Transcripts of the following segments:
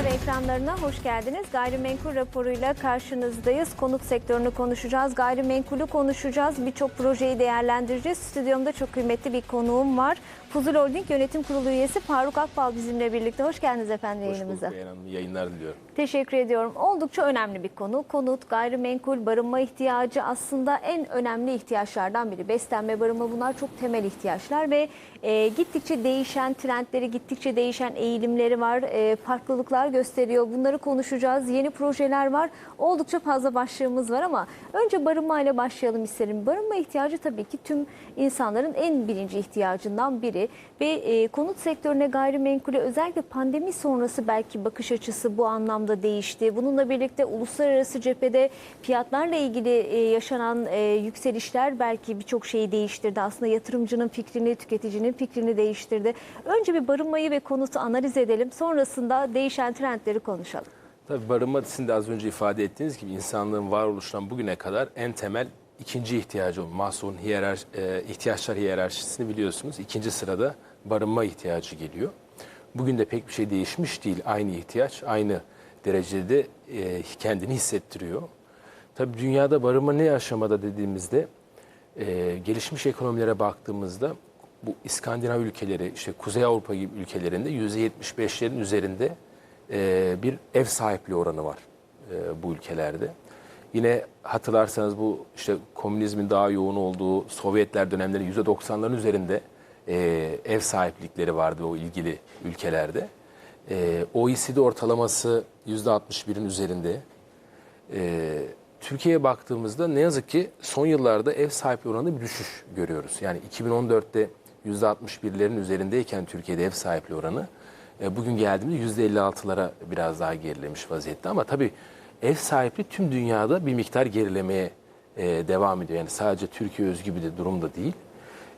Haber ekranlarına hoş geldiniz. Gayrimenkul raporuyla karşınızdayız. Konut sektörünü konuşacağız, gayrimenkulü konuşacağız, birçok projeyi değerlendireceğiz. Stüdyomda çok kıymetli bir konuğum var. Fuzul Holding Yönetim Kurulu üyesi Faruk Akbal bizimle birlikte. Hoş geldiniz efendim Hoş yayınımıza. bulduk Beyhan Hanım. Yayınlar diliyorum. Teşekkür ediyorum. Oldukça önemli bir konu. Konut, gayrimenkul, barınma ihtiyacı aslında en önemli ihtiyaçlardan biri. Beslenme, barınma bunlar çok temel ihtiyaçlar ve e, gittikçe değişen trendleri, gittikçe değişen eğilimleri var. E, farklılıklar gösteriyor. Bunları konuşacağız. Yeni projeler var. Oldukça fazla başlığımız var ama önce barınma ile başlayalım isterim. Barınma ihtiyacı tabii ki tüm insanların en birinci ihtiyacından biri ve e, konut sektörüne gayrimenkule özellikle pandemi sonrası belki bakış açısı bu anlamda değişti. Bununla birlikte uluslararası cephede fiyatlarla ilgili e, yaşanan e, yükselişler belki birçok şeyi değiştirdi. Aslında yatırımcının fikrini, tüketicinin fikrini değiştirdi. Önce bir barınmayı ve konutu analiz edelim. Sonrasında değişen trendleri konuşalım. Tabii barınma sizin de az önce ifade ettiğiniz gibi insanlığın varoluşundan bugüne kadar en temel ikinci ihtiyacı olan Maslow'un hiyerarşi, e, ihtiyaçlar hiyerarşisini biliyorsunuz. İkinci sırada barınma ihtiyacı geliyor. Bugün de pek bir şey değişmiş değil. Aynı ihtiyaç, aynı derecede e, kendini hissettiriyor. Tabii dünyada barınma ne aşamada dediğimizde e, gelişmiş ekonomilere baktığımızda bu İskandinav ülkeleri, işte Kuzey Avrupa gibi ülkelerinde %75'lerin üzerinde e, bir ev sahipliği oranı var e, bu ülkelerde. Yine hatırlarsanız bu işte komünizmin daha yoğun olduğu Sovyetler dönemleri %90'ların üzerinde e, ev sahiplikleri vardı o ilgili ülkelerde. E, OECD ortalaması %61'in üzerinde. E, Türkiye'ye baktığımızda ne yazık ki son yıllarda ev sahipliği oranında bir düşüş görüyoruz. Yani 2014'te %61'lerin üzerindeyken Türkiye'de ev sahipliği oranı e, bugün geldiğimizde %56'lara biraz daha gerilemiş vaziyette. Ama tabii ev sahipliği tüm dünyada bir miktar gerilemeye e, devam ediyor. Yani sadece Türkiye özgü bir de durum da değil.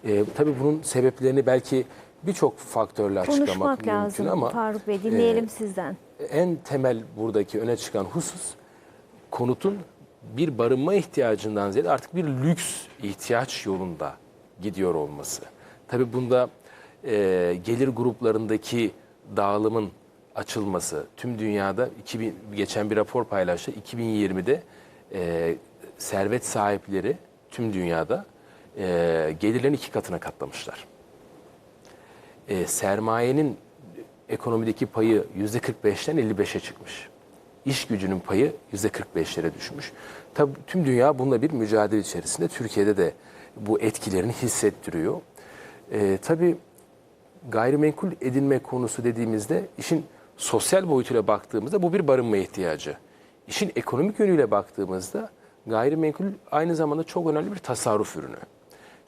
E, tabii bunun sebeplerini belki birçok faktörle açıklamak Konuşmak mümkün lazım ama Faruk Bey. Dinleyelim e, sizden. en temel buradaki öne çıkan husus konutun bir barınma ihtiyacından ziyade artık bir lüks ihtiyaç yolunda gidiyor olması. Tabii bunda e, gelir gruplarındaki dağılımın açılması, tüm dünyada 2000, geçen bir rapor paylaştı. 2020'de e, servet sahipleri tüm dünyada e, gelirlerin iki katına katlamışlar. E, sermayenin ekonomideki payı %45'ten 55'e çıkmış. İş gücünün payı %45'lere düşmüş. Tabii tüm dünya bununla bir mücadele içerisinde. Türkiye'de de bu etkilerini hissettiriyor. Ee, tabii gayrimenkul edinme konusu dediğimizde işin sosyal boyutuyla baktığımızda bu bir barınma ihtiyacı. İşin ekonomik yönüyle baktığımızda gayrimenkul aynı zamanda çok önemli bir tasarruf ürünü.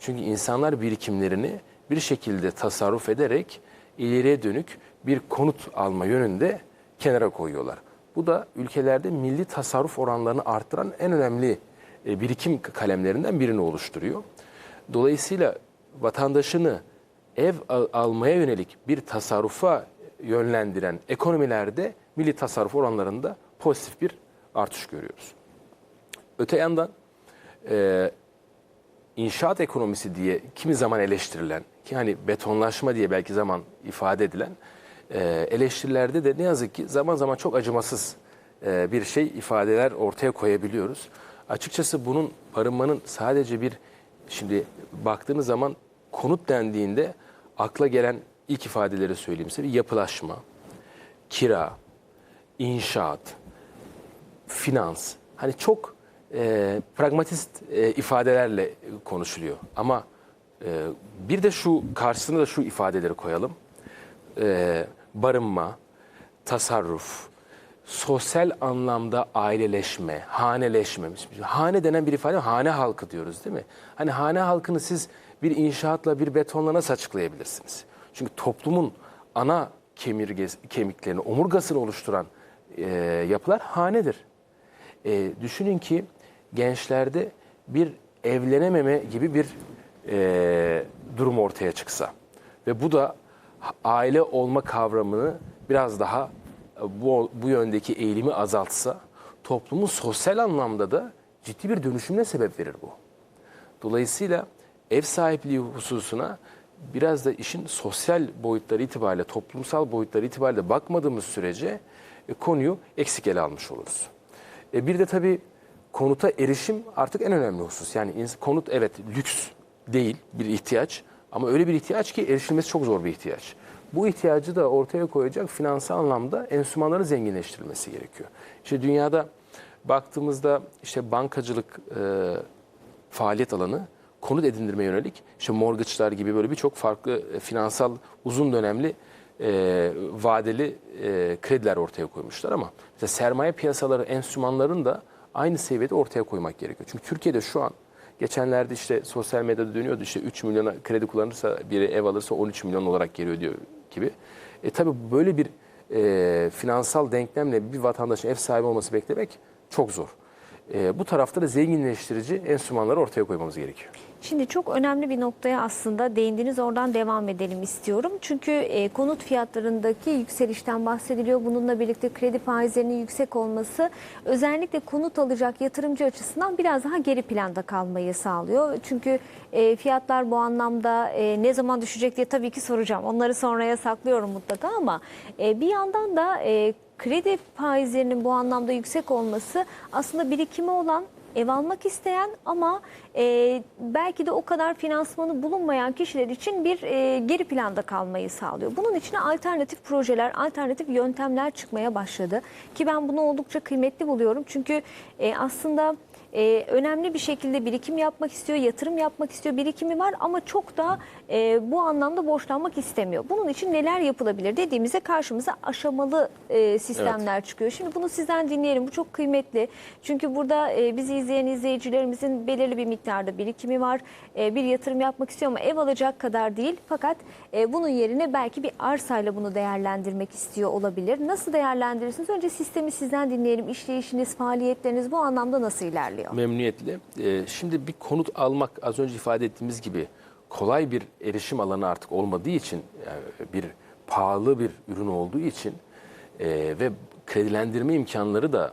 Çünkü insanlar birikimlerini bir şekilde tasarruf ederek ileriye dönük bir konut alma yönünde kenara koyuyorlar. Bu da ülkelerde milli tasarruf oranlarını arttıran en önemli e, birikim kalemlerinden birini oluşturuyor. Dolayısıyla vatandaşını ev al- almaya yönelik bir tasarrufa yönlendiren ekonomilerde milli tasarruf oranlarında pozitif bir artış görüyoruz. Öte yandan e, inşaat ekonomisi diye kimi zaman eleştirilen ki hani betonlaşma diye belki zaman ifade edilen e, eleştirilerde de ne yazık ki zaman zaman çok acımasız e, bir şey ifadeler ortaya koyabiliyoruz. Açıkçası bunun barınmanın sadece bir şimdi baktığınız zaman konut dendiğinde akla gelen ilk ifadeleri söyleyeyim size yapılaşma, kira, inşaat, finans hani çok e, pragmatist e, ifadelerle konuşuluyor. Ama e, bir de şu karşısına da şu ifadeleri koyalım. E, barınma, tasarruf, sosyal anlamda aileleşme, haneleşme. Hane denen bir ifade hane halkı diyoruz değil mi? Hani hane halkını siz bir inşaatla, bir betonla nasıl açıklayabilirsiniz? Çünkü toplumun ana kemirges, kemiklerini, omurgasını oluşturan e, yapılar hanedir. E, düşünün ki gençlerde bir evlenememe gibi bir e, durum ortaya çıksa ve bu da aile olma kavramını biraz daha bu, bu yöndeki eğilimi azaltsa toplumun sosyal anlamda da ciddi bir dönüşümüne sebep verir bu. Dolayısıyla ev sahipliği hususuna biraz da işin sosyal boyutları itibariyle, toplumsal boyutları itibariyle bakmadığımız sürece e, konuyu eksik ele almış oluruz. E, bir de tabii konuta erişim artık en önemli husus. Yani konut evet lüks değil bir ihtiyaç ama öyle bir ihtiyaç ki erişilmesi çok zor bir ihtiyaç. Bu ihtiyacı da ortaya koyacak finansal anlamda enstrümanların zenginleştirilmesi gerekiyor. İşte dünyada baktığımızda işte bankacılık e, faaliyet alanı konut edindirmeye yönelik işte mortgage'lar gibi böyle birçok farklı e, finansal uzun dönemli e, vadeli e, krediler ortaya koymuşlar ama mesela sermaye piyasaları enstrümanların da aynı seviyede ortaya koymak gerekiyor. Çünkü Türkiye'de şu an geçenlerde işte sosyal medyada dönüyordu işte 3 milyona kredi kullanırsa biri ev alırsa 13 milyon olarak geliyor diyor gibi. E tabii böyle bir e, finansal denklemle bir vatandaşın ev sahibi olması beklemek çok zor. E, bu tarafta da zenginleştirici enstrümanları ortaya koymamız gerekiyor. Şimdi çok önemli bir noktaya aslında değindiniz. Oradan devam edelim istiyorum. Çünkü e, konut fiyatlarındaki yükselişten bahsediliyor. Bununla birlikte kredi faizlerinin yüksek olması özellikle konut alacak yatırımcı açısından biraz daha geri planda kalmayı sağlıyor. Çünkü e, fiyatlar bu anlamda e, ne zaman düşecek diye tabii ki soracağım. Onları sonraya saklıyorum mutlaka ama e, bir yandan da e, kredi faizlerinin bu anlamda yüksek olması aslında birikimi olan ev almak isteyen ama e, belki de o kadar finansmanı bulunmayan kişiler için bir e, geri planda kalmayı sağlıyor. Bunun için alternatif projeler, alternatif yöntemler çıkmaya başladı. Ki ben bunu oldukça kıymetli buluyorum. Çünkü e, aslında e, önemli bir şekilde birikim yapmak istiyor, yatırım yapmak istiyor, birikimi var ama çok da e, bu anlamda borçlanmak istemiyor. Bunun için neler yapılabilir dediğimizde karşımıza aşamalı e, sistemler çıkıyor. Şimdi bunu sizden dinleyelim. Bu çok kıymetli. Çünkü burada e, bizi izleyen izleyicilerimizin belirli bir miktarda birikimi var. E, bir yatırım yapmak istiyor ama ev alacak kadar değil. Fakat e, bunun yerine belki bir arsayla bunu değerlendirmek istiyor olabilir. Nasıl değerlendirirsiniz? Önce sistemi sizden dinleyelim. İşleyişiniz, faaliyetleriniz bu anlamda nasıl ilerliyor? Memnuniyetle. Ee, şimdi bir konut almak az önce ifade ettiğimiz gibi kolay bir erişim alanı artık olmadığı için yani bir pahalı bir ürün olduğu için e, ve kredilendirme imkanları da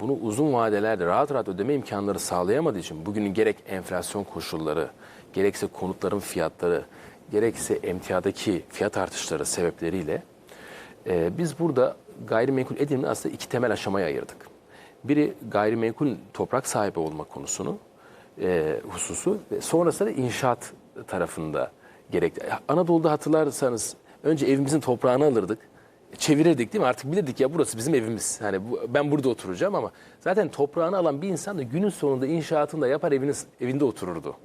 bunu uzun vadelerde rahat rahat ödeme imkanları sağlayamadığı için bugünün gerek enflasyon koşulları, gerekse konutların fiyatları, gerekse emtiyadaki fiyat artışları sebepleriyle e, biz burada gayrimenkul edinimi aslında iki temel aşamaya ayırdık. Biri gayrimenkul toprak sahibi olma konusunu, e, hususu ve sonrasında da inşaat tarafında gerekli. Anadolu'da hatırlarsanız önce evimizin toprağını alırdık, çevirirdik değil mi? Artık bilirdik ya burası bizim evimiz. Hani bu, ben burada oturacağım ama zaten toprağını alan bir insan da günün sonunda inşaatını da yapar eviniz, evinde otururdu.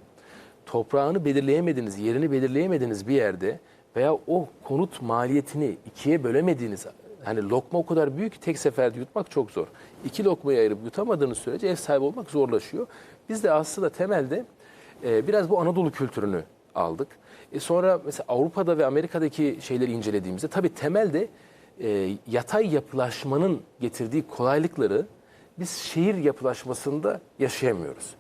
Toprağını belirleyemediğiniz, yerini belirleyemediğiniz bir yerde veya o konut maliyetini ikiye bölemediğiniz hani lokma o kadar büyük ki tek seferde yutmak çok zor. İki lokmayı ayırıp yutamadığınız sürece ev sahibi olmak zorlaşıyor. Biz de aslında temelde e, biraz bu Anadolu kültürünü aldık. E sonra mesela Avrupa'da ve Amerika'daki şeyleri incelediğimizde tabii temelde e, yatay yapılaşmanın getirdiği kolaylıkları biz şehir yapılaşmasında yaşayamıyoruz.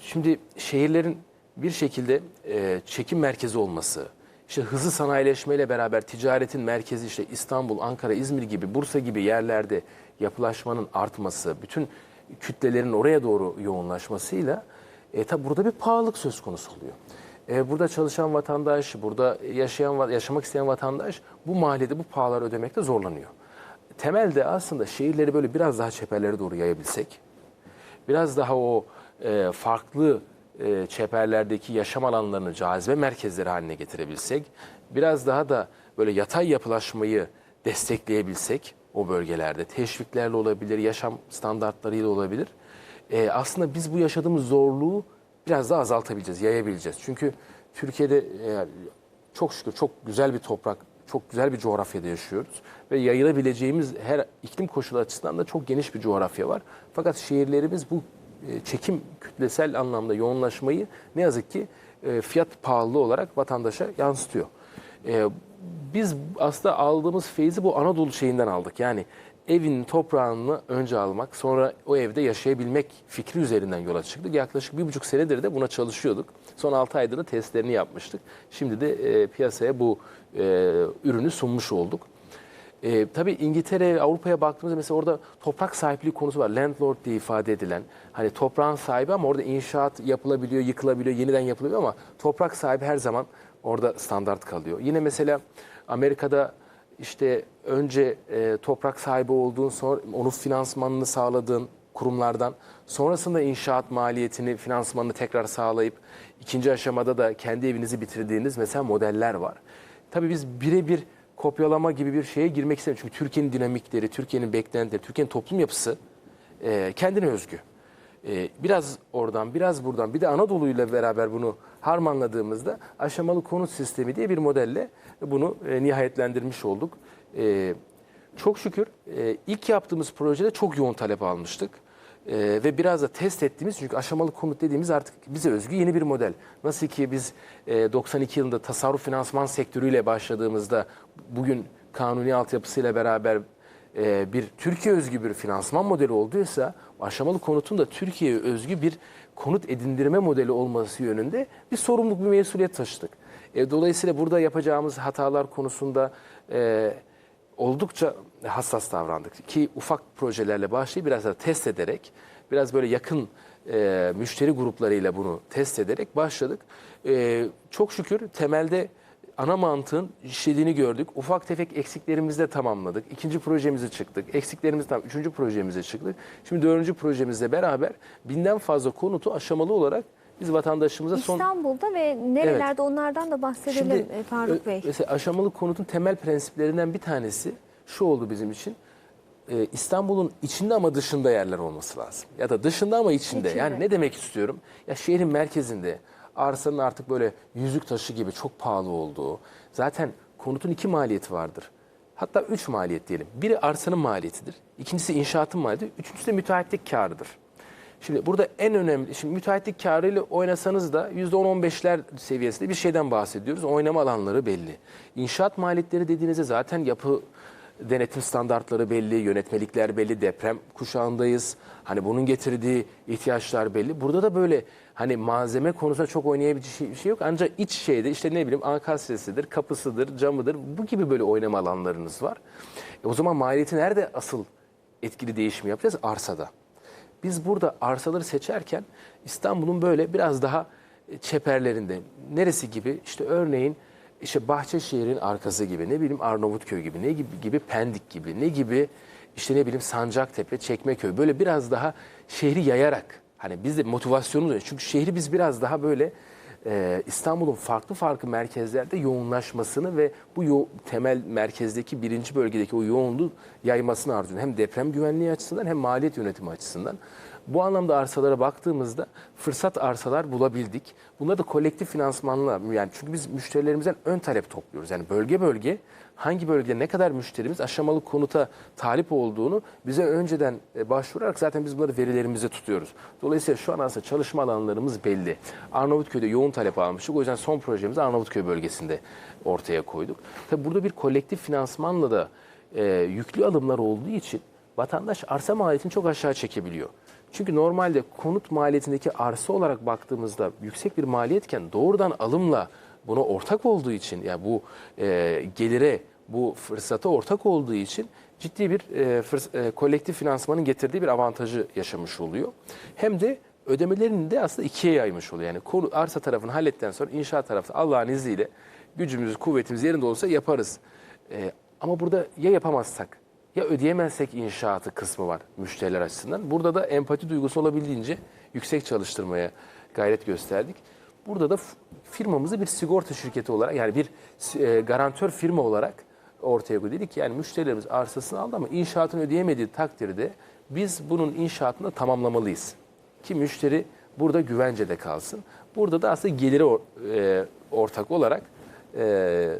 Şimdi şehirlerin bir şekilde e, çekim merkezi olması, işte hızlı sanayileşmeyle beraber ticaretin merkezi işte İstanbul, Ankara, İzmir gibi, Bursa gibi yerlerde yapılaşmanın artması, bütün kütlelerin oraya doğru yoğunlaşmasıyla e, tabi burada bir pahalılık söz konusu oluyor. E, burada çalışan vatandaş, burada yaşayan yaşamak isteyen vatandaş bu mahallede bu pahaları ödemekte zorlanıyor. Temelde aslında şehirleri böyle biraz daha çeperlere doğru yayabilsek, biraz daha o e, farklı e, çeperlerdeki yaşam alanlarını cazibe merkezleri haline getirebilsek, biraz daha da böyle yatay yapılaşmayı destekleyebilsek o bölgelerde, teşviklerle olabilir, yaşam standartlarıyla olabilir. E, aslında biz bu yaşadığımız zorluğu biraz daha azaltabileceğiz, yayabileceğiz. Çünkü Türkiye'de e, çok şükür çok güzel bir toprak, çok güzel bir coğrafyada yaşıyoruz. Ve yayılabileceğimiz her iklim koşulu açısından da çok geniş bir coğrafya var. Fakat şehirlerimiz bu çekim kütlesel anlamda yoğunlaşmayı ne yazık ki e, fiyat pahalılığı olarak vatandaşa yansıtıyor. E, Biz aslında aldığımız feyzi bu Anadolu şeyinden aldık. Yani evin toprağını önce almak, sonra o evde yaşayabilmek fikri üzerinden yola çıktık. Yaklaşık bir buçuk senedir de buna çalışıyorduk. Son altı aydır da testlerini yapmıştık. Şimdi de e, piyasaya bu e, ürünü sunmuş olduk. E, tabii İngiltere, Avrupa'ya baktığımızda mesela orada toprak sahipliği konusu var. Landlord diye ifade edilen. Hani toprağın sahibi ama orada inşaat yapılabiliyor, yıkılabiliyor, yeniden yapılabiliyor ama toprak sahibi her zaman orada standart kalıyor. Yine mesela Amerika'da işte önce e, toprak sahibi olduğun sonra onu finansmanını sağladığın kurumlardan sonrasında inşaat maliyetini finansmanını tekrar sağlayıp ikinci aşamada da kendi evinizi bitirdiğiniz mesela modeller var. Tabii biz birebir kopyalama gibi bir şeye girmek istemiyoruz. Çünkü Türkiye'nin dinamikleri, Türkiye'nin beklentileri, Türkiye'nin toplum yapısı e, kendine özgü. E, biraz oradan, biraz buradan, bir de Anadolu ile beraber bunu harmanladığımızda aşamalı konut sistemi diye bir modelle bunu e, nihayetlendirmiş olduk. E, çok şükür e, ilk yaptığımız projede çok yoğun talep almıştık. E, ve biraz da test ettiğimiz çünkü aşamalı konut dediğimiz artık bize özgü yeni bir model. Nasıl ki biz e, 92 yılında tasarruf finansman sektörüyle başladığımızda bugün kanuni altyapısıyla beraber e, bir Türkiye özgü bir finansman modeli olduysa aşamalı konutun da Türkiye'ye özgü bir konut edindirme modeli olması yönünde bir sorumluluk, bir mesuliyet taşıdık. E, dolayısıyla burada yapacağımız hatalar konusunda e, oldukça hassas davrandık. Ki ufak projelerle başlayıp biraz da test ederek, biraz böyle yakın e, müşteri gruplarıyla bunu test ederek başladık. E, çok şükür temelde ana mantığın işlediğini gördük. Ufak tefek eksiklerimizi de tamamladık. İkinci projemizi çıktık. Eksiklerimizi tam üçüncü projemize çıktık. Şimdi dördüncü projemizle beraber binden fazla konutu aşamalı olarak biz vatandaşımıza son... İstanbul'da ve nerelerde onlardan da bahsedelim Şimdi e, Faruk ö- Bey. Mesela aşamalı konutun temel prensiplerinden bir tanesi şu oldu bizim için. Ee, İstanbul'un içinde ama dışında yerler olması lazım. Ya da dışında ama içinde. İçinde. Yani ne demek istiyorum? Ya şehrin merkezinde arsanın artık böyle yüzük taşı gibi çok pahalı olduğu. Zaten konutun iki maliyeti vardır. Hatta üç maliyet diyelim. Biri arsanın maliyetidir. İkincisi inşaatın maliyeti. Üçüncüsü de müteahhitlik karıdır. Şimdi burada en önemli, şimdi müteahhitlik karıyla oynasanız da %10-15'ler seviyesinde bir şeyden bahsediyoruz. Oynama alanları belli. İnşaat maliyetleri dediğinizde zaten yapı denetim standartları belli, yönetmelikler belli, deprem kuşağındayız. Hani bunun getirdiği ihtiyaçlar belli. Burada da böyle hani malzeme konusunda çok oynayabileceği şey, bir şey yok. Ancak iç şeyde işte ne bileyim ankastresidir, kapısıdır, camıdır bu gibi böyle oynama alanlarınız var. E o zaman maliyeti nerede asıl etkili değişimi yapacağız? Arsada. Biz burada arsaları seçerken İstanbul'un böyle biraz daha e, çeperlerinde neresi gibi işte örneğin işte Bahçeşehir'in arkası gibi ne bileyim Arnavutköy gibi ne gibi, gibi Pendik gibi ne gibi işte ne bileyim Sancaktepe, Çekmeköy böyle biraz daha şehri yayarak hani biz de motivasyonumuz çünkü şehri biz biraz daha böyle e, İstanbul'un farklı farklı merkezlerde yoğunlaşmasını ve bu yo- temel merkezdeki birinci bölgedeki o yoğunluğu yaymasını arzuyoruz. Hem deprem güvenliği açısından hem maliyet yönetimi açısından. Bu anlamda arsalara baktığımızda fırsat arsalar bulabildik. Bunları da kolektif finansmanla yani çünkü biz müşterilerimizden ön talep topluyoruz. Yani bölge bölge hangi bölgede ne kadar müşterimiz aşamalı konuta talip olduğunu bize önceden e, başvurarak zaten biz bunları verilerimize tutuyoruz. Dolayısıyla şu an aslında çalışma alanlarımız belli. Arnavutköy'de yoğun talep almıştık. O yüzden son projemizi Arnavutköy bölgesinde ortaya koyduk. Tabii burada bir kolektif finansmanla da e, yüklü alımlar olduğu için vatandaş arsa maliyetini çok aşağı çekebiliyor. Çünkü normalde konut maliyetindeki arsa olarak baktığımızda yüksek bir maliyetken doğrudan alımla buna ortak olduğu için yani bu e, gelire bu fırsata ortak olduğu için ciddi bir e, fırs- e, kolektif finansmanın getirdiği bir avantajı yaşamış oluyor. Hem de ödemelerini de aslında ikiye yaymış oluyor. Yani konu, arsa tarafını hallettikten sonra inşaat tarafı Allah'ın izniyle gücümüz, kuvvetimiz yerinde olsa yaparız. E, ama burada ya yapamazsak ya ödeyemezsek inşaatı kısmı var müşteriler açısından. Burada da empati duygusu olabildiğince yüksek çalıştırmaya gayret gösterdik. Burada da firmamızı bir sigorta şirketi olarak yani bir e, garantör firma olarak ortaya koyduk. Dedik ki yani müşterilerimiz arsasını aldı ama inşaatını ödeyemediği takdirde biz bunun inşaatını tamamlamalıyız. Ki müşteri burada güvencede kalsın. Burada da aslında geliri or- e, ortak olarak e,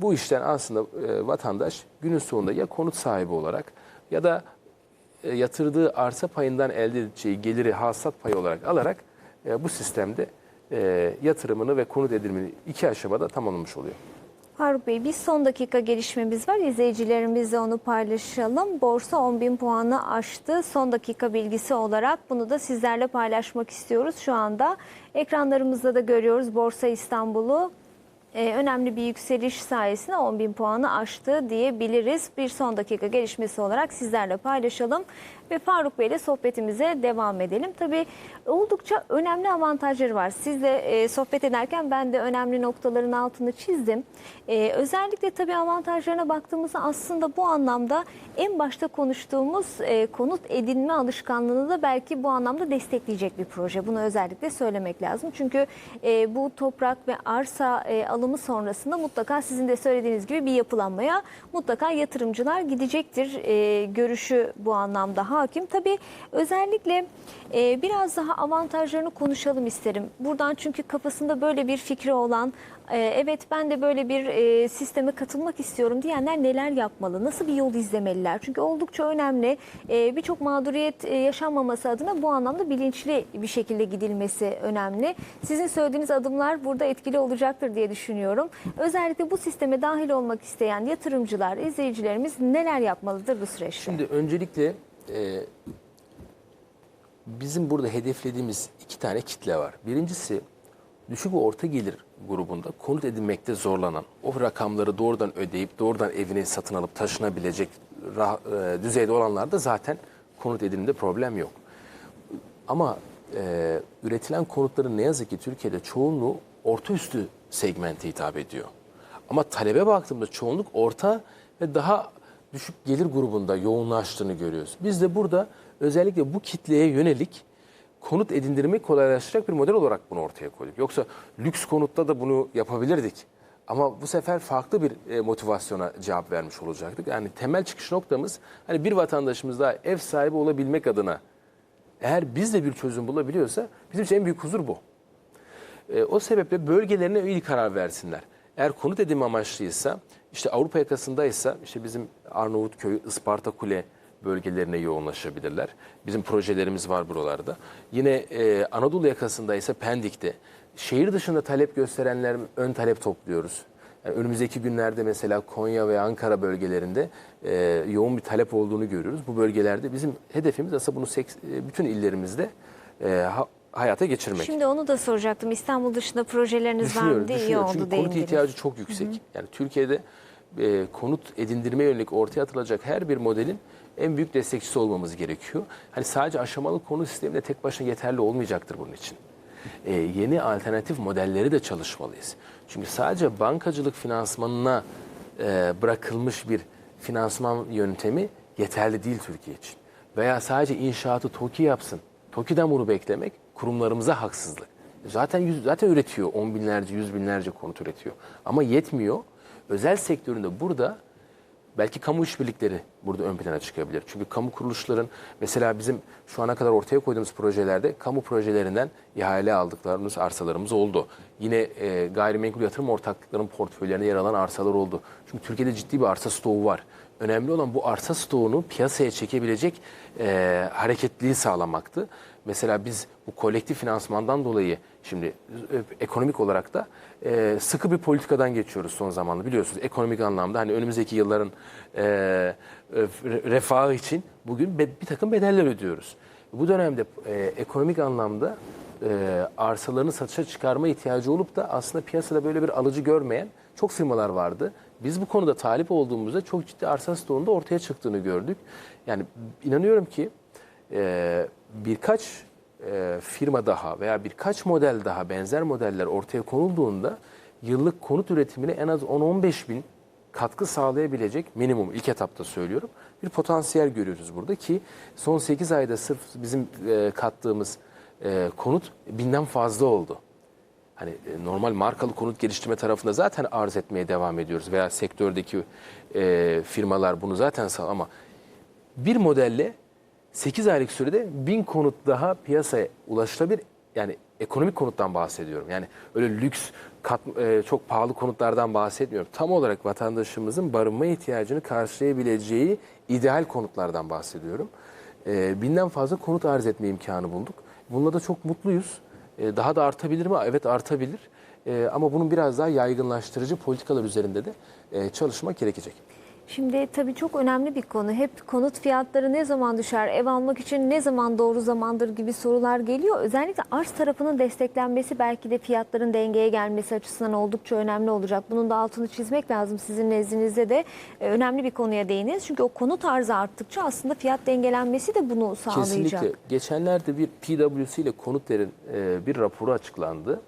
bu işten aslında e, vatandaş günün sonunda ya konut sahibi olarak ya da e, yatırdığı arsa payından elde edeceği geliri hasat payı olarak alarak e, bu sistemde e, yatırımını ve konut edinimini iki aşamada tamamlamış oluyor. Faruk Bey bir son dakika gelişmemiz var. İzleyicilerimizle onu paylaşalım. Borsa 10 bin puanı aştı. Son dakika bilgisi olarak bunu da sizlerle paylaşmak istiyoruz. Şu anda ekranlarımızda da görüyoruz Borsa İstanbul'u. E, önemli bir yükseliş sayesinde 10 bin puanı aştı diyebiliriz. Bir son dakika gelişmesi olarak sizlerle paylaşalım ve Faruk Bey ile sohbetimize devam edelim. Tabii oldukça önemli avantajları var. Sizle e, sohbet ederken ben de önemli noktaların altını çizdim. E, özellikle tabii avantajlarına baktığımızda aslında bu anlamda en başta konuştuğumuz e, konut edinme alışkanlığını da belki bu anlamda destekleyecek bir proje. Bunu özellikle söylemek lazım. Çünkü e, bu toprak ve arsa e, alımı sonrasında mutlaka sizin de söylediğiniz gibi bir yapılanmaya mutlaka yatırımcılar gidecektir. E, görüşü bu anlamda hakim. Tabii özellikle e, biraz daha avantajlarını konuşalım isterim. Buradan çünkü kafasında böyle bir fikri olan e, evet ben de böyle bir e, sisteme katılmak istiyorum diyenler neler yapmalı? Nasıl bir yol izlemeliler? Çünkü oldukça önemli. E, Birçok mağduriyet e, yaşanmaması adına bu anlamda bilinçli bir şekilde gidilmesi önemli. Sizin söylediğiniz adımlar burada etkili olacaktır diye düşünüyorum. Özellikle bu sisteme dahil olmak isteyen yatırımcılar, izleyicilerimiz neler yapmalıdır bu süreçte? Şimdi öncelikle e, bizim burada hedeflediğimiz iki tane kitle var. Birincisi düşük ve orta gelir grubunda konut edinmekte zorlanan, o rakamları doğrudan ödeyip doğrudan evini satın alıp taşınabilecek rah- e, düzeyde olanlarda zaten konut edinimde problem yok. Ama e, üretilen konutların ne yazık ki Türkiye'de çoğunluğu orta üstü segmente hitap ediyor. Ama talebe baktığımda çoğunluk orta ve daha düşük gelir grubunda yoğunlaştığını görüyoruz. Biz de burada özellikle bu kitleye yönelik konut edindirmeyi kolaylaştıracak bir model olarak bunu ortaya koyduk. Yoksa lüks konutta da bunu yapabilirdik. Ama bu sefer farklı bir e, motivasyona cevap vermiş olacaktık. Yani temel çıkış noktamız hani bir vatandaşımız daha ev sahibi olabilmek adına eğer biz de bir çözüm bulabiliyorsa bizim için en büyük huzur bu. E, o sebeple bölgelerine iyi karar versinler. Eğer konut edinme amaçlıysa, işte Avrupa yakasındaysa, işte bizim Arnavutköy, Isparta Kule bölgelerine yoğunlaşabilirler. Bizim projelerimiz var buralarda. Yine e, Anadolu yakasındaysa Pendik'te. Şehir dışında talep gösterenler ön talep topluyoruz. Yani önümüzdeki günlerde mesela Konya ve Ankara bölgelerinde e, yoğun bir talep olduğunu görüyoruz. Bu bölgelerde bizim hedefimiz aslında bunu seks- e, bütün illerimizde e, ha- hayata geçirmek. Şimdi onu da soracaktım. İstanbul dışında projeleriniz var mı diye iyi oldu Çünkü konut ihtiyacı çok yüksek. Yani Türkiye'de e, konut edindirme yönelik ortaya atılacak her bir modelin en büyük destekçisi olmamız gerekiyor. Hani sadece aşamalı konut sistemi de tek başına yeterli olmayacaktır bunun için. E, yeni alternatif modelleri de çalışmalıyız. Çünkü sadece bankacılık finansmanına e, bırakılmış bir finansman yöntemi yeterli değil Türkiye için. Veya sadece inşaatı TOKİ yapsın. TOKİ'den bunu beklemek kurumlarımıza haksızlık. Zaten yüz, zaten üretiyor. On binlerce, yüz binlerce konut üretiyor. Ama yetmiyor. Özel sektöründe burada belki kamu işbirlikleri burada ön plana çıkabilir. Çünkü kamu kuruluşların mesela bizim şu ana kadar ortaya koyduğumuz projelerde kamu projelerinden ihale aldıklarımız arsalarımız oldu. Yine e, gayrimenkul yatırım ortaklıklarının portföylerine yer alan arsalar oldu. Çünkü Türkiye'de ciddi bir arsa stoğu var. Önemli olan bu arsa stoğunu piyasaya çekebilecek e, hareketliği sağlamaktı. Mesela biz bu kolektif finansmandan dolayı şimdi e, ekonomik olarak da e, sıkı bir politikadan geçiyoruz son zamanda biliyorsunuz. Ekonomik anlamda hani önümüzdeki yılların e, e, refahı için bugün bir takım bedeller ödüyoruz. Bu dönemde e, ekonomik anlamda e, arsalarını satışa çıkarma ihtiyacı olup da aslında piyasada böyle bir alıcı görmeyen çok firmalar vardı. Biz bu konuda talip olduğumuzda çok ciddi arsa stoğunda ortaya çıktığını gördük. Yani inanıyorum ki e, birkaç e, firma daha veya birkaç model daha benzer modeller ortaya konulduğunda yıllık konut üretimine en az 10-15 bin katkı sağlayabilecek minimum ilk etapta söylüyorum bir potansiyel görüyoruz burada ki son 8 ayda sırf bizim e, kattığımız e, konut binden fazla oldu. Hani e, normal markalı konut geliştirme tarafında zaten arz etmeye devam ediyoruz veya sektördeki e, firmalar bunu zaten sağ ama bir modelle 8 aylık sürede 1000 konut daha piyasaya ulaşılabilir. Yani ekonomik konuttan bahsediyorum. Yani öyle lüks, kat, e, çok pahalı konutlardan bahsetmiyorum. Tam olarak vatandaşımızın barınma ihtiyacını karşılayabileceği ideal konutlardan bahsediyorum. E, binden fazla konut arz etme imkanı bulduk. Bununla da çok mutluyuz. E, daha da artabilir mi? Evet artabilir. E, ama bunun biraz daha yaygınlaştırıcı politikalar üzerinde de e, çalışmak gerekecek. Şimdi tabii çok önemli bir konu. Hep konut fiyatları ne zaman düşer, ev almak için ne zaman doğru zamandır gibi sorular geliyor. Özellikle arz tarafının desteklenmesi belki de fiyatların dengeye gelmesi açısından oldukça önemli olacak. Bunun da altını çizmek lazım. Sizin nezdinizde de e, önemli bir konuya değiniz. Çünkü o konut arzı arttıkça aslında fiyat dengelenmesi de bunu sağlayacak. Kesinlikle. Geçenlerde bir PwC ile konutlerin e, bir raporu açıklandı.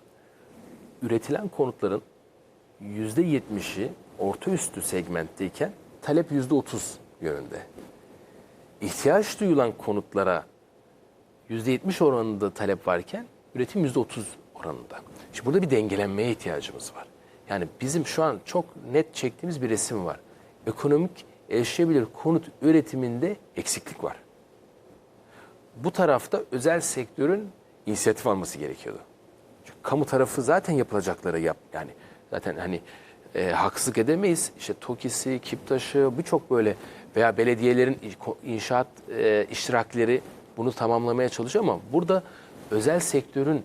Üretilen konutların %70'i orta üstü segmentteyken talep %30 yönünde. İhtiyaç duyulan konutlara %70 oranında talep varken üretim %30 oranında. Şimdi burada bir dengelenmeye ihtiyacımız var. Yani bizim şu an çok net çektiğimiz bir resim var. Ekonomik erişebilir konut üretiminde eksiklik var bu tarafta özel sektörün inisiyatif alması gerekiyordu. Çünkü kamu tarafı zaten yapılacakları yap yani zaten hani e, haksızlık edemeyiz. İşte TOKİ'si, KİPTAŞ'ı birçok böyle veya belediyelerin inşaat e, iştirakleri bunu tamamlamaya çalışıyor ama burada özel sektörün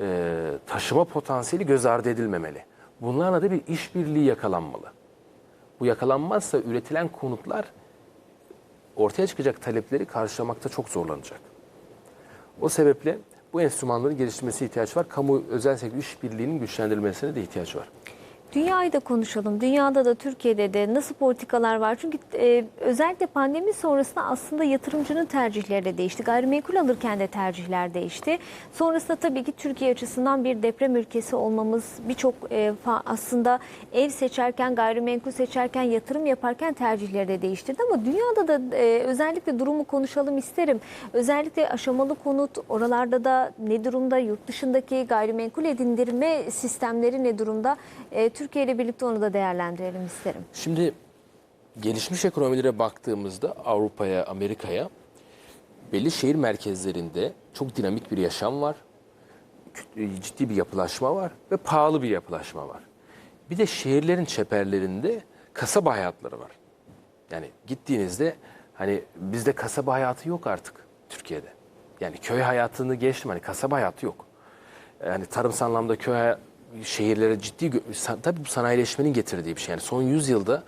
e, taşıma potansiyeli göz ardı edilmemeli. Bunlarla da bir işbirliği yakalanmalı. Bu yakalanmazsa üretilen konutlar ortaya çıkacak talepleri karşılamakta çok zorlanacak. O sebeple bu enstrümanların geliştirmesi ihtiyaç var. Kamu özel sektör işbirliğinin güçlendirilmesine de ihtiyaç var. Dünyayı da konuşalım. Dünyada da Türkiye'de de nasıl politikalar var? Çünkü e, özellikle pandemi sonrasında aslında yatırımcının tercihleri de değişti. Gayrimenkul alırken de tercihler değişti. Sonrasında tabii ki Türkiye açısından bir deprem ülkesi olmamız birçok e, aslında ev seçerken, gayrimenkul seçerken, yatırım yaparken tercihleri de değiştirdi. Ama dünyada da e, özellikle durumu konuşalım isterim. Özellikle aşamalı konut oralarda da ne durumda? Yurt dışındaki gayrimenkul edindirme sistemleri ne durumda? E, Türkiye ile birlikte onu da değerlendirelim isterim. Şimdi gelişmiş ekonomilere baktığımızda Avrupa'ya, Amerika'ya belli şehir merkezlerinde çok dinamik bir yaşam var. Ciddi bir yapılaşma var ve pahalı bir yapılaşma var. Bir de şehirlerin çeperlerinde kasaba hayatları var. Yani gittiğinizde hani bizde kasaba hayatı yok artık Türkiye'de. Yani köy hayatını geçtim hani kasaba hayatı yok. Yani tarımsal anlamda köy şehirlere ciddi tabii bu sanayileşmenin getirdiği bir şey. Yani son 100 yılda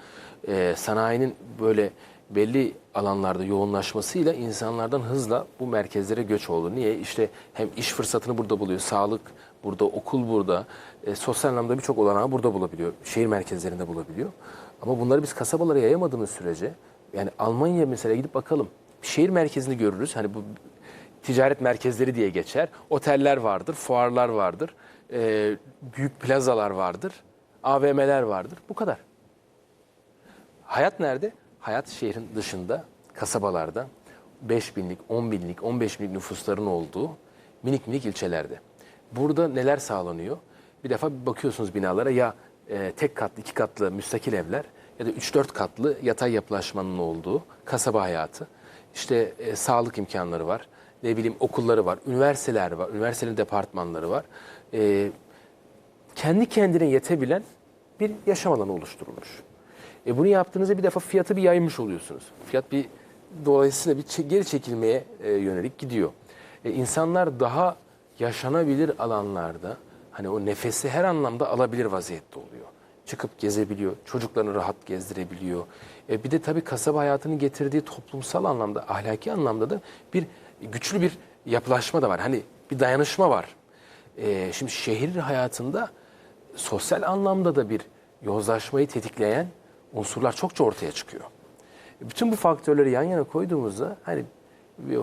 e, sanayinin böyle belli alanlarda yoğunlaşmasıyla insanlardan hızla bu merkezlere göç oldu. Niye? İşte hem iş fırsatını burada buluyor, sağlık burada, okul burada, e, sosyal anlamda birçok olanağı burada bulabiliyor. Şehir merkezlerinde bulabiliyor. Ama bunları biz kasabalara yayamadığımız sürece yani Almanya mesela gidip bakalım. Şehir merkezini görürüz. Hani bu ticaret merkezleri diye geçer. Oteller vardır, fuarlar vardır, e, büyük plazalar vardır, AVM'ler vardır. Bu kadar. Hayat nerede? Hayat şehrin dışında, kasabalarda 5 binlik, 10 binlik, 15 binlik nüfusların olduğu minik minik ilçelerde. Burada neler sağlanıyor? Bir defa bakıyorsunuz binalara ya e, tek katlı, iki katlı müstakil evler ya da 3-4 katlı yatay yapılaşmanın olduğu kasaba hayatı. İşte e, sağlık imkanları var, ne bileyim okulları var, üniversiteler var, üniversitenin departmanları var. E, kendi kendine yetebilen bir yaşam alanı oluşturulmuş. E bunu yaptığınızda bir defa fiyatı bir yaymış oluyorsunuz. Fiyat bir dolayısıyla bir geri çekilmeye e, yönelik gidiyor. E, insanlar daha yaşanabilir alanlarda hani o nefesi her anlamda alabilir vaziyette oluyor. Çıkıp gezebiliyor, çocuklarını rahat gezdirebiliyor. E, bir de tabii kasaba hayatının getirdiği toplumsal anlamda, ahlaki anlamda da bir güçlü bir yapılaşma da var. Hani bir dayanışma var. E, şimdi şehir hayatında sosyal anlamda da bir yozlaşmayı tetikleyen unsurlar çokça ortaya çıkıyor. Bütün bu faktörleri yan yana koyduğumuzda hani bir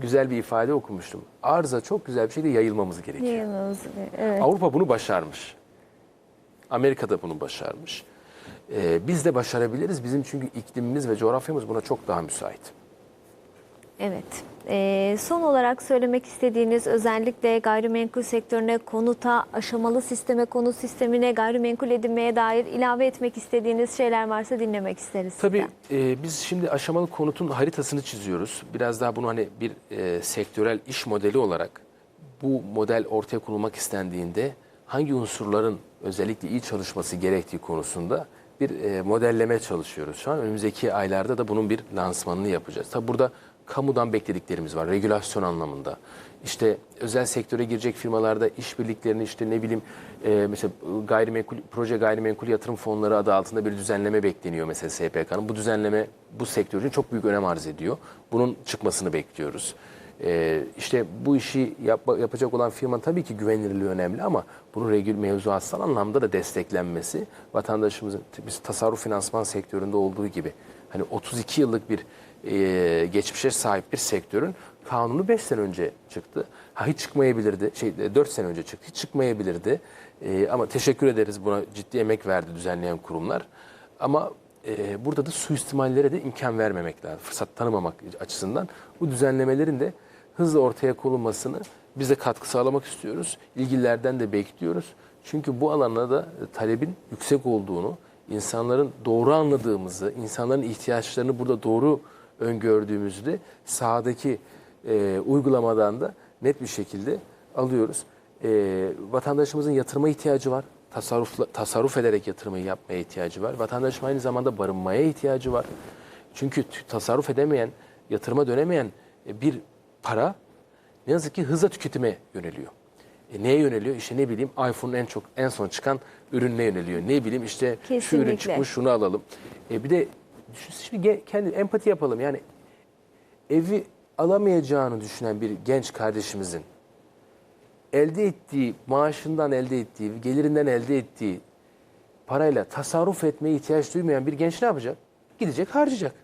güzel bir ifade okumuştum. Arıza çok güzel bir şekilde yayılmamız gerekiyor. Evet. Avrupa bunu başarmış. Amerika da bunu başarmış. Ee, biz de başarabiliriz. Bizim çünkü iklimimiz ve coğrafyamız buna çok daha müsait. Evet. Ee, son olarak söylemek istediğiniz özellikle gayrimenkul sektörüne, konuta, aşamalı sisteme, konut sistemine, gayrimenkul edinmeye dair ilave etmek istediğiniz şeyler varsa dinlemek isteriz. Tabii e, biz şimdi aşamalı konutun haritasını çiziyoruz. Biraz daha bunu hani bir e, sektörel iş modeli olarak bu model ortaya konulmak istendiğinde hangi unsurların özellikle iyi çalışması gerektiği konusunda bir e, modelleme çalışıyoruz şu an. Önümüzdeki aylarda da bunun bir lansmanını yapacağız. Tabii burada kamudan beklediklerimiz var regülasyon anlamında. İşte özel sektöre girecek firmalarda işbirliklerini işte ne bileyim e, mesela gayrimenkul proje gayrimenkul yatırım fonları adı altında bir düzenleme bekleniyor mesela SPK'nın. Bu düzenleme bu sektör için çok büyük önem arz ediyor. Bunun çıkmasını bekliyoruz. E, işte bu işi yap- yapacak olan firma tabii ki güvenilirliği önemli ama bunun regül mevzuatsal anlamda da desteklenmesi vatandaşımızın biz tasarruf finansman sektöründe olduğu gibi hani 32 yıllık bir e, geçmişe sahip bir sektörün kanunu 5 sene önce çıktı. Ha hiç çıkmayabilirdi. Şey 4 sene önce çıktı. Hiç çıkmayabilirdi. E, ama teşekkür ederiz buna ciddi emek verdi düzenleyen kurumlar. Ama e, burada da suistimallere de imkan vermemek lazım. Fırsat tanımamak açısından bu düzenlemelerin de hızla ortaya konulmasını biz de katkı sağlamak istiyoruz. İlgililerden de bekliyoruz. Çünkü bu alanda da talebin yüksek olduğunu, insanların doğru anladığımızı, insanların ihtiyaçlarını burada doğru öngördüğümüzü de sahadaki e, uygulamadan da net bir şekilde alıyoruz. E, vatandaşımızın yatırıma ihtiyacı var. Tasarrufla, tasarruf ederek yatırımı yapmaya ihtiyacı var. Vatandaşın aynı zamanda barınmaya ihtiyacı var. Çünkü tasarruf edemeyen, yatırıma dönemeyen e, bir para ne yazık ki hızla tüketime yöneliyor. E neye yöneliyor? İşte ne bileyim iPhone'un en çok en son çıkan ürününe yöneliyor. Ne bileyim işte şu ürün Kesinlikle. çıkmış şunu alalım. E bir de düşün- şimdi kendi empati yapalım. Yani evi alamayacağını düşünen bir genç kardeşimizin elde ettiği, maaşından elde ettiği, gelirinden elde ettiği parayla tasarruf etmeye ihtiyaç duymayan bir genç ne yapacak? Gidecek harcayacak.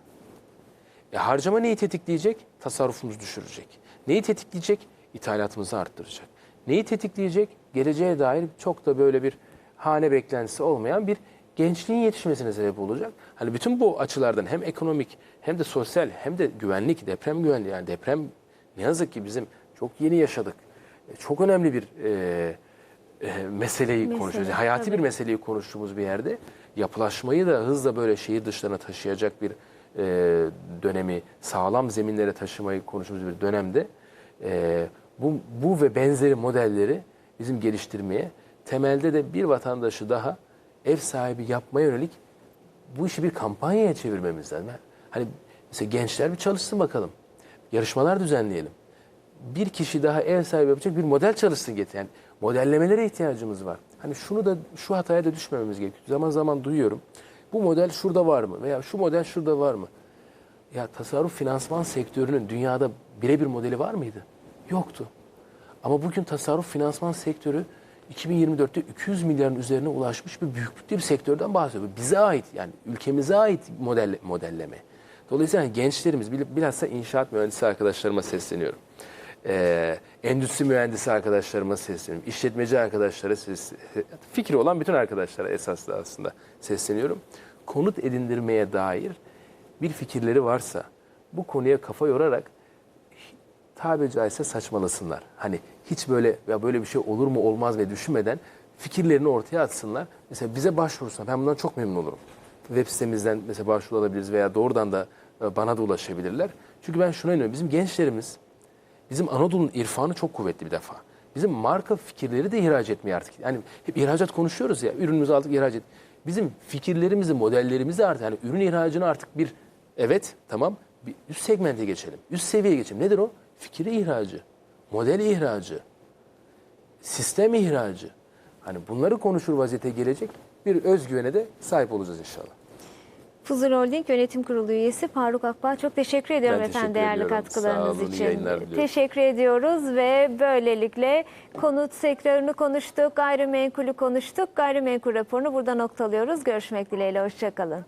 E harcama neyi tetikleyecek? Tasarrufumuzu düşürecek. Neyi tetikleyecek? İthalatımızı arttıracak. Neyi tetikleyecek? Geleceğe dair çok da böyle bir hane beklentisi olmayan bir gençliğin yetişmesine sebep olacak. Hani bütün bu açılardan hem ekonomik hem de sosyal hem de güvenlik, deprem güvenliği yani deprem ne yazık ki bizim çok yeni yaşadık. E, Çok önemli bir e, e, meseleyi Mesele, konuşuyoruz. Hayati tabii. bir meseleyi konuştuğumuz bir yerde yapılaşmayı da hızla böyle şehir dışlarına taşıyacak bir e, dönemi, sağlam zeminlere taşımayı konuştuğumuz bir dönemde e, bu, bu ve benzeri modelleri bizim geliştirmeye, temelde de bir vatandaşı daha ev sahibi yapmaya yönelik bu işi bir kampanyaya çevirmemiz lazım. Hani mesela gençler bir çalışsın bakalım. Yarışmalar düzenleyelim. Bir kişi daha ev sahibi yapacak bir model çalışsın getir. Yani modellemelere ihtiyacımız var. Hani şunu da şu hataya da düşmememiz gerekiyor. Zaman zaman duyuyorum. Bu model şurada var mı? Veya şu model şurada var mı? Ya tasarruf finansman sektörünün dünyada birebir modeli var mıydı? Yoktu. Ama bugün tasarruf finansman sektörü 2024'te 200 milyarın üzerine ulaşmış bir büyüklükte bir sektörden bahsediyor. Bu Bize ait yani ülkemize ait model, modelleme. Dolayısıyla gençlerimiz bil- bilhassa inşaat mühendisi arkadaşlarıma sesleniyorum. Ee, endüstri mühendisi arkadaşlarıma sesleniyorum. İşletmeci arkadaşlara ses, fikri olan bütün arkadaşlara esaslı aslında sesleniyorum. Konut edindirmeye dair bir fikirleri varsa bu konuya kafa yorarak tabiri caizse saçmalasınlar. Hani hiç böyle ya böyle bir şey olur mu olmaz mı düşünmeden fikirlerini ortaya atsınlar. Mesela bize başvurursa ben bundan çok memnun olurum. Web sitemizden mesela başvuru alabiliriz veya doğrudan da e, bana da ulaşabilirler. Çünkü ben şuna inanıyorum. Bizim gençlerimiz, bizim Anadolu'nun irfanı çok kuvvetli bir defa. Bizim marka fikirleri de ihraç etmeye artık. Yani hep ihracat konuşuyoruz ya. Ürünümüzü aldık ihraç et. Bizim fikirlerimizi, modellerimizi artık yani ürün ihracını artık bir evet tamam bir üst segmente geçelim. Üst seviyeye geçelim. Nedir o? Fikir ihracı, model ihracı, sistem ihracı. Hani bunları konuşur vaziyete gelecek bir özgüvene de sahip olacağız inşallah. Fuzul Holding Yönetim Kurulu üyesi Faruk Akbağ çok teşekkür ediyorum Ben efendim teşekkür değerli ediyorum. katkılarınız Sağ olun, için. Teşekkür ediyoruz ve böylelikle konut sektörünü konuştuk, gayrimenkulü konuştuk. Gayrimenkul raporunu burada noktalıyoruz. Görüşmek dileğiyle, hoşçakalın.